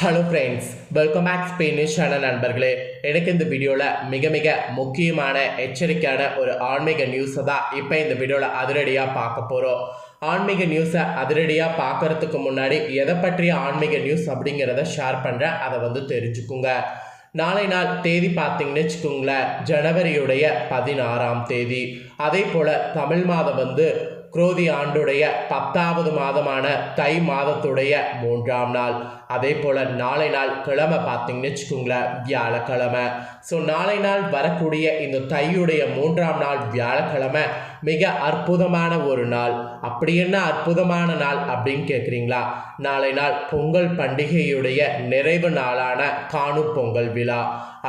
Hello friends welcome back Spanish channel நண்பர்களே. எனக்கு இந்த வீடியோவில் மிக மிக முக்கியமான எச்சரிக்கையான ஒரு ஆன்மீக நியூஸை தான் இப்போ இந்த வீடியோவில் அதிரடியாக பார்க்க போகிறோம் ஆன்மீக நியூஸை அதிரடியாக பார்க்கறதுக்கு முன்னாடி எதை பற்றிய ஆன்மீக நியூஸ் அப்படிங்கிறத ஷேர் பண்ணுறேன் அதை வந்து தெரிஞ்சுக்குங்க. நாளை நாள் தேதி பார்த்தீங்கன்னு வச்சுக்கோங்களேன் ஜனவரியுடைய பதினாறாம் தேதி. அதே போல் தமிழ் மாதம் வந்து குரோதி ஆண்டுடைய பத்தாவது மாதமான தை மாதத்துடைய மூன்றாம் நாள். அதே போல் நாளை நாள் கிழமை பார்த்தீங்கன்னு வச்சுக்கோங்களேன் வியாழக்கிழமை. ஸோ நாளை நாள் வரக்கூடிய இந்த தையுடைய மூன்றாம் நாள் வியாழக்கிழமை மிக அற்புதமான ஒரு நாள். அப்படி என்ன அற்புதமான நாள் அப்படின்னு கேட்குறீங்களா நாளை நாள் பொங்கல் பண்டிகையுடைய நிறைவு நாளான காணும் பொங்கல் விழா.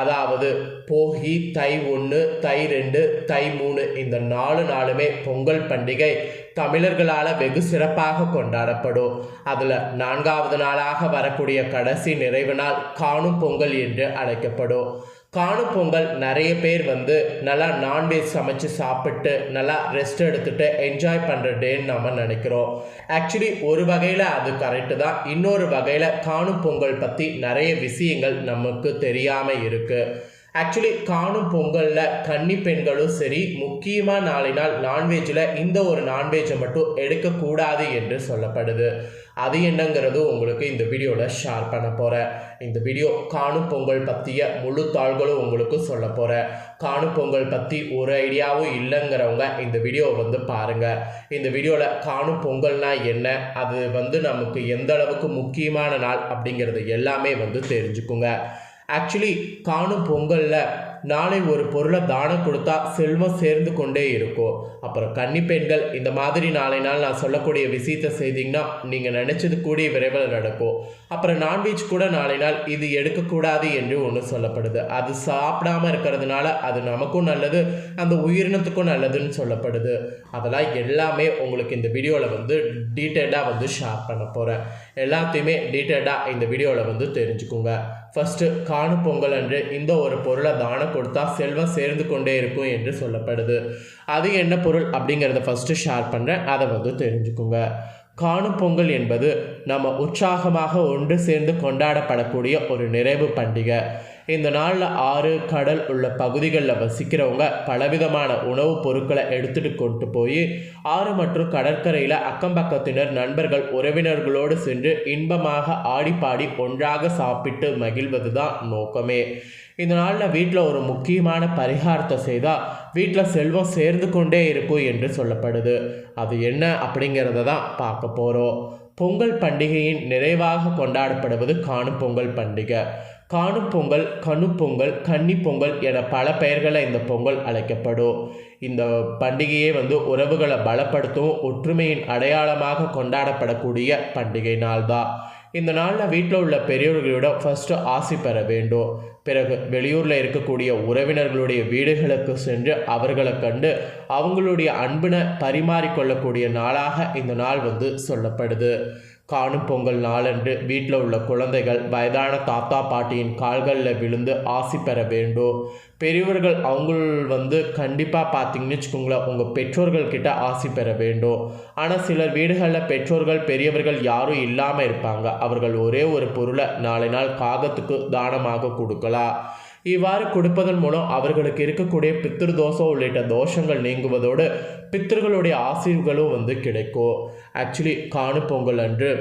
அதாவது போகி தை ஒன்று தை ரெண்டு தை மூணு இந்த நாலு நாளுமே பொங்கல் பண்டிகை தமிழர்களால் வெகு சிறப்பாக கொண்டாடப்படும். அதில் நான்காவது நாளாக வரக்கூடிய கடைசி நிறைவு நாள் காணும் பொங்கல் என்று அழைக்கப்படும். காணும் பொங்கல் நிறைய பேர் வந்து நல்லா நான்வெஜ் சமைச்சு சாப்பிட்டு நல்லா ரெஸ்ட் எடுத்துட்டு என்ஜாய் பண்ணுற டேன்னு நம்ம நினைக்கிறோம். ஆக்சுவலி ஒரு வகையில் அது கரெக்டு தான். இன்னொரு வகையில் காணும் பொங்கல் பற்றி நிறைய விஷயங்கள் நமக்கு தெரியாமல் இருக்குது ஆக்சுவலி காணும் பொங்கலில் கன்னி பெண்களும் சரி முக்கியமாக நாளை நாள் நான்வெஜ்ஜில் இந்த ஒரு நான்வெஜ்ஜை மட்டும் எடுக்கக்கூடாது என்று சொல்லப்படுது. அது என்னங்கிறது உங்களுக்கு இந்த வீடியோவில் ஷேர் பண்ண போகிறேன் இந்த வீடியோ காணும் பொங்கல் பற்றிய முழு தாள்களும் உங்களுக்கு சொல்ல போகிறேன் காணும் பொங்கல் பற்றி ஒரு ஐடியாவும் இல்லைங்கிறவங்க இந்த வீடியோவை வந்து பாருங்கள் இந்த வீடியோவில் காணும் பொங்கல்னா என்ன? அது வந்து நமக்கு எந்த அளவுக்கு முக்கியமான நாள் அப்படிங்கிறது எல்லாமே வந்து தெரிஞ்சுக்குங்க. ஆக்சுவலி காணும் பொங்கலில் நாளை ஒரு பொருளை தானம் கொடுத்தா செல்வம் சேர்ந்து கொண்டே இருக்கும். அப்புறம் கன்னி பெண்கள் இந்த மாதிரி நாளை நாள் நான் சொல்லக்கூடிய விஷயத்தை செய்தீங்கன்னா நீங்கள் நினச்சது கூடிய விரைவில் நடக்கும். அப்புறம் நான்வெஜ் கூட நாளை நாள் இது எடுக்கக்கூடாது என்று ஒன்று சொல்லப்படுது. அது சாப்பிடாம இருக்கிறதுனால அது நமக்கும் நல்லது அந்த உயிரினத்துக்கும் நல்லதுன்னு சொல்லப்படுது. அதெல்லாம் எல்லாமே உங்களுக்கு இந்த வீடியோவில் வந்து டீட்டெயில்டாக வந்து ஷேர் பண்ண போகிறேன் எல்லாத்தையுமே டீட்டெயில்டாக இந்த வீடியோவில் வந்து தெரிஞ்சுக்குங்க. ஃபஸ்ட்டு காணும் பொங்கல் அன்று இந்த ஒரு பொருளை தானம் கொடுத்தா செல்வம் சேர்ந்து கொண்டே இருக்கும் என்று சொல்லப்படுது. அது என்ன பொருள் அப்படிங்கிறத ஃபஸ்ட்டு ஷேர் பண்ணுறேன் அதை வந்து தெரிஞ்சுக்குங்க. காணும் பொங்கல் என்பது நம்ம உற்சாகமாக ஒன்று சேர்ந்து கொண்டாடப்படக்கூடிய ஒரு நிறைவு பண்டிகை. இந்த நாளில் ஆறு கடல் உள்ள பகுதிகளில் வசிக்கிறவங்க பலவிதமான உணவுப் பொருட்களை எடுத்துகிட்டு கொண்டு போய் ஆறு மற்றும் கடற்கரையில் அக்கம் பக்கத்தினர் நண்பர்கள் உறவினர்களோடு சென்று இன்பமாக ஆடி பாடி ஒன்றாக சாப்பிட்டு மகிழ்வது தான் நோக்கமே. இந்த நாளில் வீட்டில் ஒரு முக்கியமான பரிகாரத்தை செய்தால் வீட்டில் செல்வம் சேர்ந்து கொண்டே இருக்கும் என்று சொல்லப்படுது. அது என்ன அப்படிங்கிறத தான் பார்க்க போகிறோம் பொங்கல் பண்டிகையின் நிறைவாக கொண்டாடப்படுவது காணும் பொங்கல் பண்டிகை. காணும் பொங்கல் கணு பொங்கல் கன்னி பொங்கல் என பல பெயர்களை இந்த பொங்கல் அழைக்கப்படும். இந்த பண்டிகையே வந்து உறவுகளை பலப்படுத்தும் ஒற்றுமையின் அடையாளமாக கொண்டாடப்படக்கூடிய பண்டிகை நாள் தான் இந்த நாளில் வீட்டில் உள்ள பெரியோர்களோட ஃபஸ்ட்டு ஆசி பெற வேண்டும். பிறகு வெளியூரில் இருக்கக்கூடிய உறவினர்களுடைய வீடுகளுக்கு சென்று அவர்களை கண்டு அவங்களுடைய அன்பினை பரிமாறிக்கொள்ளக்கூடிய நாளாக இந்த நாள் வந்து சொல்லப்படுது. காணும் பொங்கல் நாளன்று வீட்டில் உள்ள குழந்தைகள் வயதான தாத்தா பாட்டியின் கால்களில் விழுந்து ஆசி பெற வேண்டும் பெரியவர்கள் அவங்கள் வந்து கண்டிப்பாக பார்த்தீங்கன்னு வச்சுக்கோங்களேன் உங்கள் பெற்றோர்கள் கிட்ட ஆசி பெற வேண்டும் ஆனால் சிலர் வீடுகளில் பெற்றோர்கள் பெரியவர்கள் யாரும் இல்லாமல் இருப்பாங்க. அவர்கள் ஒரே ஒரு பொருளை நாளை நாள் காகத்துக்கு தானமாக கொடுக்கலாம். இவ்வாறு கொடுப்பதன் மூலம் அவர்களுக்கு இருக்கக்கூடிய பித்திரு தோஷம் உள்ளிட்ட தோஷங்கள் நீங்குவதோடு பித்தர்களுடைய ஆசீர்வுகளும் வந்து கிடைக்கும். ஆக்சுவலி காணு பொங்கல் அன்று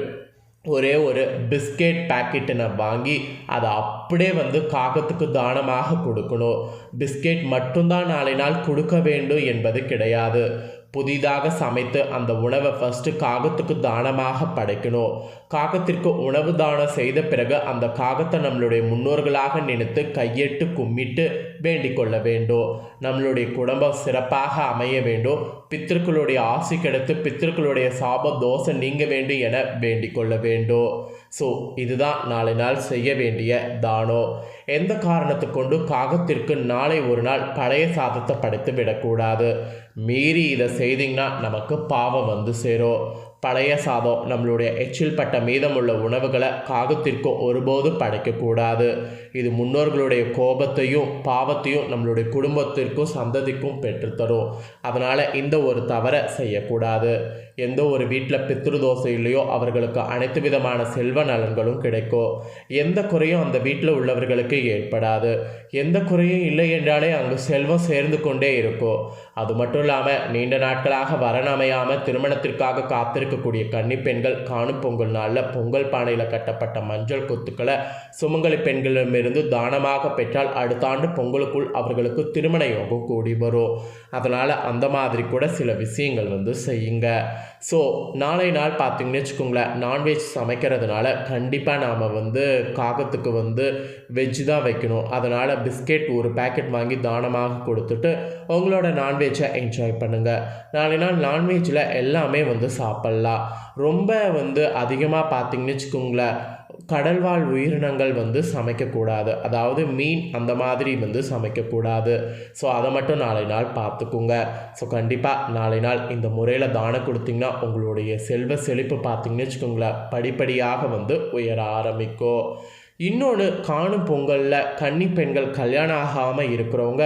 ஒரே ஒரு பிஸ்கெட் பேக்கெட்டை வாங்கி அதை அப்படியே வந்து காகத்துக்கு தானமாக கொடுக்கணும். பிஸ்கெட் மட்டும்தான் நாளை நாள் கொடுக்க வேண்டும் என்பது கிடையாது. புதிதாக சமைத்து அந்த உணவை ஃபஸ்ட்டு காகத்துக்கு தானமாக படைக்கணும். காகத்திற்கு உணவு தானம் செய்த பிறகு அந்த காகத்தை நம்மளுடைய முன்னோர்களாக நினைத்து கையெட்டு கும்மிட்டு வேண்டிக் கொள்ள வேண்டும் நம்மளுடைய குடும்பம் சிறப்பாக அமைய வேண்டும். பித்திருக்களுடைய ஆசி கிடைத்து பித்திருக்களுடைய சாப தோசை நீங்க வேண்டும் என வேண்டிக் கொள்ள வேண்டும் ஸோ இதுதான் நாளை நாள் செய்ய வேண்டிய தானம். எந்த காரணத்தை கொண்டு காகத்திற்கு நாளை ஒரு நாள் பழைய சாதத்தை படைத்து விடக்கூடாது? மீறி இதை செய்தீங்கன்னா நமக்கு பாவம் வந்து சேரும். பழைய சாதம் நம்மளுடைய எச்சில் பட்ட மீதமுள்ள உணவுகளை காகத்திற்கு ஒருபோதும் படைக்கக்கூடாது. இது முன்னோர்களுடைய கோபத்தையும் பாவத்தையும் நம்மளுடைய குடும்பத்திற்கும் சந்ததிக்கும் பெற்றுத்தரும். அதனால் இந்த ஒரு தவறை செய்யக்கூடாது. எந்த ஒரு வீட்டில் பித்ருதோஷம் இல்லையோ அவர்களுக்கு அனைத்து விதமான செல்வ நலன்களும் கிடைக்கும் எந்த குறையும் அந்த வீட்டில் உள்ளவர்களுக்கு ஏற்படாது. எந்த குறையும் இல்லை என்றாலே அங்கு செல்வம் சேர்ந்து கொண்டே இருக்கும் அது மட்டும் இல்லாமல் நீண்ட நாட்களாக வரன் அமையாமல் திருமணத்திற்காக காத்திருக்கக்கூடிய கன்னி பெண்கள் காணும் பொங்கல் நாளில் பொங்கல் பானையில் கட்டப்பட்ட மஞ்சள் கொத்துக்களை சுமங்கலி பெண்களிடமிருந்து தானமாக பெற்றால் அடுத்த ஆண்டு பொங்கலுக்குள் அவர்களுக்கு திருமண யோகம் கூடி வரும். அதனால் அந்த மாதிரி கூட சில விஷயங்கள் வந்து செய்யுங்க. ஸோ நாளை நாள் பார்த்தீங்கன்னு வச்சுக்கோங்களேன் நான்வெஜ் சமைக்கிறதுனால கண்டிப்பாக நாம் வந்து காகத்துக்கு வந்து வெஜ் தான் வைக்கணும். அதனால் பிஸ்கெட் ஒரு பேக்கெட் வாங்கி தானமாக கொடுத்துட்டு உங்களோட நான்வெஜ்ஜை என்ஜாய் பண்ணுங்கள் நாளை நாள் நான்வெஜ்ஜில் எல்லாமே வந்து சாப்பிட்லாம். ரொம்ப வந்து அதிகமாக பார்த்தீங்கன்னு வச்சுக்கோங்களேன் கடல்வாழ் உயிரினங்கள் வந்து சமைக்கக்கூடாது. அதாவது மீன் அந்த மாதிரி வந்து சமைக்கக்கூடாது. ஸோ அதை மட்டும் நாளை நாள் பார்த்துக்குங்க. ஸோ கண்டிப்பாக நாளை நாள் இந்த முறையில் தானம் கொடுத்தீங்கன்னா உங்களுடைய செல்வ செழிப்பு பார்த்தீங்கன்னு வச்சுக்கோங்களேன் படிப்படியாக வந்து உயர ஆரம்பிக்கும். இன்னொன்று காணும் பொங்கலில் கன்னி பெண்கள் கல்யாணம் ஆகாமல் இருக்கிறவங்க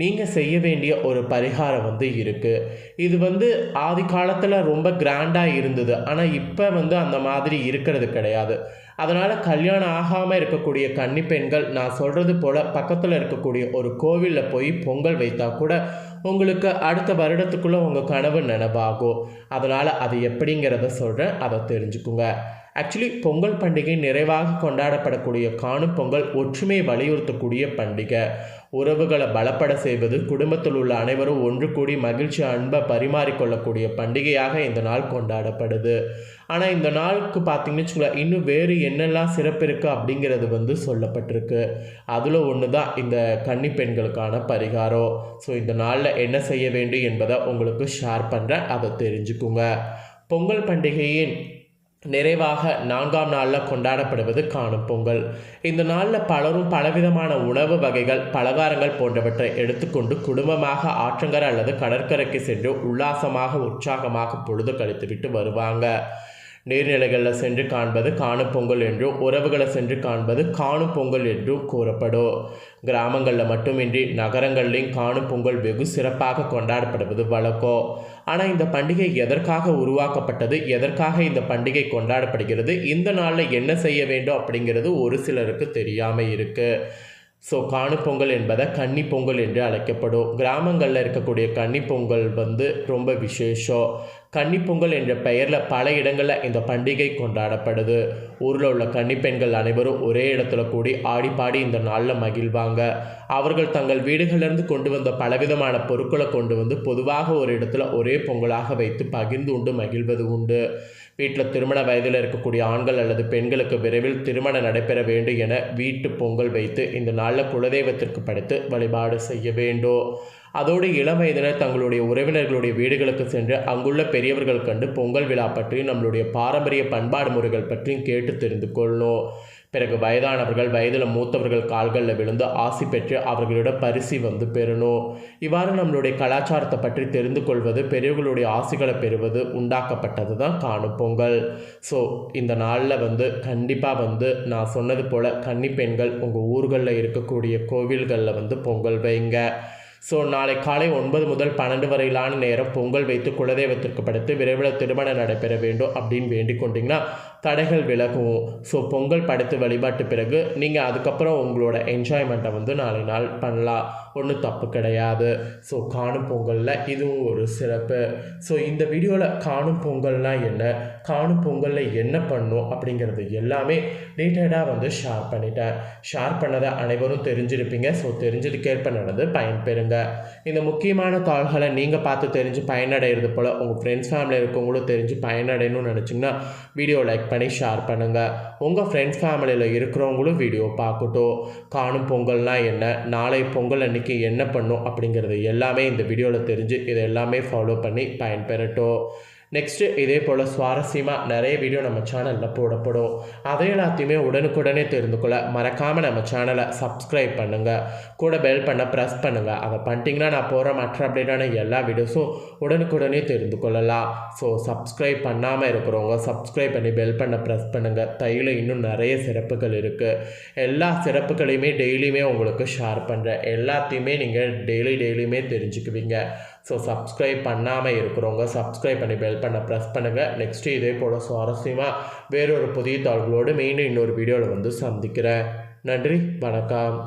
நீங்கள் செய்ய வேண்டிய ஒரு பரிகாரம் வந்து இருக்குது இது வந்து ஆதி காலத்தில் ரொம்ப கிராண்டாக இருந்தது. ஆனால் இப்போ வந்து அந்த மாதிரி இருக்கிறது கிடையாது. அதனால் கல்யாணம் ஆகாமல் இருக்கக்கூடிய கன்னி பெண்கள் நான் சொல்கிறது போல் பக்கத்தில் இருக்கக்கூடிய ஒரு கோவிலில் போய் பொங்கல் வைத்தா கூட உங்களுக்கு அடுத்த வருடத்துக்குள்ளே உங்கள் கனவு நினைவாகும். அதனால் அது எப்படிங்கிறத சொல்கிறேன் அதை தெரிஞ்சுக்குங்க. ஆக்சுவலி பொங்கல் பண்டிகை நிறைவாக கொண்டாடப்படக்கூடிய காணும் பொங்கல் ஒற்றுமை வலியுறுத்தக்கூடிய பண்டிகை. உறவுகளை பலப்பட செய்வது குடும்பத்தில் உள்ள அனைவரும் ஒன்று கூடி மகிழ்ச்சி அன்பை பரிமாறிக்கொள்ளக்கூடிய பண்டிகையாக இந்த நாள் கொண்டாடப்படுது. ஆனால் இந்த நாளுக்கு பார்த்தீங்கன்னு வச்சுக்கோங்களேன் இன்னும் வேறு என்னெல்லாம் சிறப்பு இருக்குது அப்படிங்கிறது வந்து சொல்லப்பட்டிருக்கு. அதில் ஒன்று தான் இந்த கன்னி பெண்களுக்கான பரிகாரம். ஸோ இந்த நாளில் என்ன செய்ய வேண்டும் என்பதை உங்களுக்கு ஷேர் பண்ணுறேன் அதை தெரிஞ்சுக்குங்க. பொங்கல் பண்டிகையின் நிறைவாக நான்காம் நாளில் கொண்டாடப்படுவது காணும் பொங்கல். இந்த நாளில் பலரும் பலவிதமான உணவு வகைகள் பலகாரங்கள் போன்றவற்றை எடுத்துக்கொண்டு குடும்பமாக ஆற்றங்கரை அல்லது கடற்கரைக்கு சென்று உல்லாசமாக உற்சாகமாக பொழுது கழித்துவிட்டு வருவாங்க. நீர்நிலைகளில் சென்று காண்பது காணு பொங்கல் என்றும் உறவுகளை சென்று காண்பது காணும் பொங்கல் என்றும் கூறப்படும். கிராமங்களில் மட்டுமின்றி நகரங்கள்லையும் காணும் பொங்கல் வெகு சிறப்பாக கொண்டாடப்படுவது வழக்கம். ஆனால் இந்த பண்டிகை எதற்காக உருவாக்கப்பட்டது எதற்காக இந்த பண்டிகை கொண்டாடப்படுகிறது இந்த நாளில் என்ன செய்ய வேண்டும் அப்படிங்கிறது ஒரு சிலருக்கு தெரியாமல் இருக்குது ஸோ காணு பொங்கல் என்பதை கன்னி பொங்கல் என்று அழைக்கப்படும். கிராமங்களில் இருக்கக்கூடிய கன்னி பொங்கல் வந்து ரொம்ப விசேஷம். கன்னிப்பொங்கல் என்ற பெயரில் பல இடங்களில் இந்த பண்டிகை கொண்டாடப்படுது. ஊரில் உள்ள கன்னிப்பெண்கள் அனைவரும் ஒரே இடத்துல கூடி ஆடிப்பாடி இந்த நாளில் மகிழ்வாங்க. அவர்கள் தங்கள் வீடுகளிலிருந்து கொண்டு வந்த பலவிதமான பொருட்களை கொண்டு வந்து பொதுவாக ஒரு இடத்துல ஒரே பொங்கலாக வைத்து பகிர்ந்து உண்டு மகிழ்வது உண்டு. வீட்டில் திருமண வயதில் இருக்கக்கூடிய ஆண்கள் அல்லது பெண்களுக்கு விரைவில் திருமணம் நடைபெற வேண்டும் என வீட்டு பொங்கல் வைத்து இந்த நாளில் குலதெய்வத்திற்கு படைத்து வழிபாடு செய்ய வேண்டும். அதோடு இளம் வயதினர் தங்களுடைய உறவினர்களுடைய வீடுகளுக்கு சென்று அங்குள்ள பெரியவர்கள் கண்டு பொங்கல் விழா பற்றியும் நம்மளுடைய பாரம்பரிய பண்பாடு முறைகள் பற்றியும் கேட்டு தெரிந்து கொள்ளணும் பிறகு வயதானவர்கள் வயதில் மூத்தவர்கள் கால்களில் விழுந்து ஆசி பெற்று அவர்களிட பரிசு வந்து பெறணும். இவ்வாறு நம்மளுடைய கலாச்சாரத்தை பற்றி தெரிந்து கொள்வது பெரியவர்களுடைய ஆசைகளை பெறுவது உண்டாக்கப்பட்டது தான் காணும் பொங்கல். ஸோ இந்த நாளில் வந்து கண்டிப்பாக வந்து நான் சொன்னது போல் கன்னி பெண்கள் உங்கள் ஊர்களில் இருக்கக்கூடிய கோவில்களில் வந்து பொங்கல் வைங்க. ஸோ நாளை காலை ஒன்பது முதல் பன்னெண்டு வரையிலான நேரம் பொங்கல் வைத்து குலதெய்வத்திற்கு படுத்து விரைவில் திருமணம் நடைபெற வேண்டும் அப்படின்னு வேண்டிக் கொண்டிங்கன்னா தடைகள் விலகும். ஸோ பொங்கல் படைத்து வழிபாட்டு பிறகு நீங்கள் அதுக்கப்புறம் உங்களோட என்ஜாய்மெண்ட்டை வந்து நாளை நாள் பண்ணலாம். ஒன்றும் தப்பு கிடையாது. ஸோ காணும் பொங்கலில் இதுவும் ஒரு சிறப்பு. ஸோ இந்த வீடியோவில் காணும் பொங்கல்னால் என்ன? காணும் பொங்கலில் என்ன பண்ணும்? அப்படிங்கிறது எல்லாமே டீட்டெயிலாக வந்து ஷேர் பண்ணிட்டேன். ஷேர் பண்ணதை அனைவரும் தெரிஞ்சிருப்பீங்க. ஸோ தெரிஞ்சதுக்கேற்ப நடந்து பயன்பெறுங்க. இந்த முக்கியமான தாள்களை நீங்கள் பார்த்து தெரிஞ்சு பயனடைகிறது போல் உங்கள் ஃப்ரெண்ட்ஸ் ஃபேமிலி இருக்கவங்களும் தெரிஞ்சு பயனடையணும்னு நினச்சிங்கன்னா வீடியோ லைக் பண்ணி ஷேர் பண்ணுங்கள் உங்கள் ஃப்ரெண்ட்ஸ் ஃபேமிலியில் இருக்கிறவங்களும் வீடியோ பார்க்கட்டும். காணும் பொங்கல்னால் என்ன? நாளை பொங்கல் அன்னைக்கு என்ன பண்ணும்? அப்படிங்கிறது எல்லாமே இந்த வீடியோவில் தெரிஞ்சு இதை எல்லாமே ஃபாலோ பண்ணி பயன்பெறட்டும். நெக்ஸ்ட்டு இதே போல் சுவாரஸ்யமாக நிறைய வீடியோ நம்ம சேனலில் போடப்படும். அதை எல்லாத்தையுமே உடனுக்குடனே தெரிந்து கொள்ள மறக்காமல் நம்ம சேனலை சப்ஸ்கிரைப் பண்ணுங்கள் கூட பெல் பண்ண ப்ரெஸ் பண்ணுங்கள் அதை பண்ணிட்டீங்கன்னா நான் போகிற மற்ற அப்டேட்டான எல்லா வீடியோஸும் உடனுக்குடனே தெரிந்து கொள்ளலாம். ஸோ சப்ஸ்கிரைப் பண்ணாமல் இருக்கிறவங்க சப்ஸ்கிரைப் பண்ணி பெல் பண்ண ப்ரெஸ் பண்ணுங்கள் தையில் இன்னும் நிறைய சிறப்புகள் இருக்குது எல்லா சிறப்புகளையுமே டெய்லியுமே உங்களுக்கு ஷேர் பண்ணுறேன் எல்லாத்தையுமே நீங்கள் டெய்லி டெய்லியுமே தெரிஞ்சுக்குவீங்க. ஸோ சப்ஸ்கிரைப் பண்ணாமல் இருக்கிறவங்க சப்ஸ்கிரைப் பண்ணி பெல் பண்ண ப்ரெஸ் பண்ணுங்கள் நெக்ஸ்ட்டு இதே போல் சுவாரஸ்யமாக வேறொரு புதிய தாள்களோடு மீண்டும் இன்னொரு வீடியோவில் வந்து சந்திக்கிறேன். நன்றி வணக்கம்.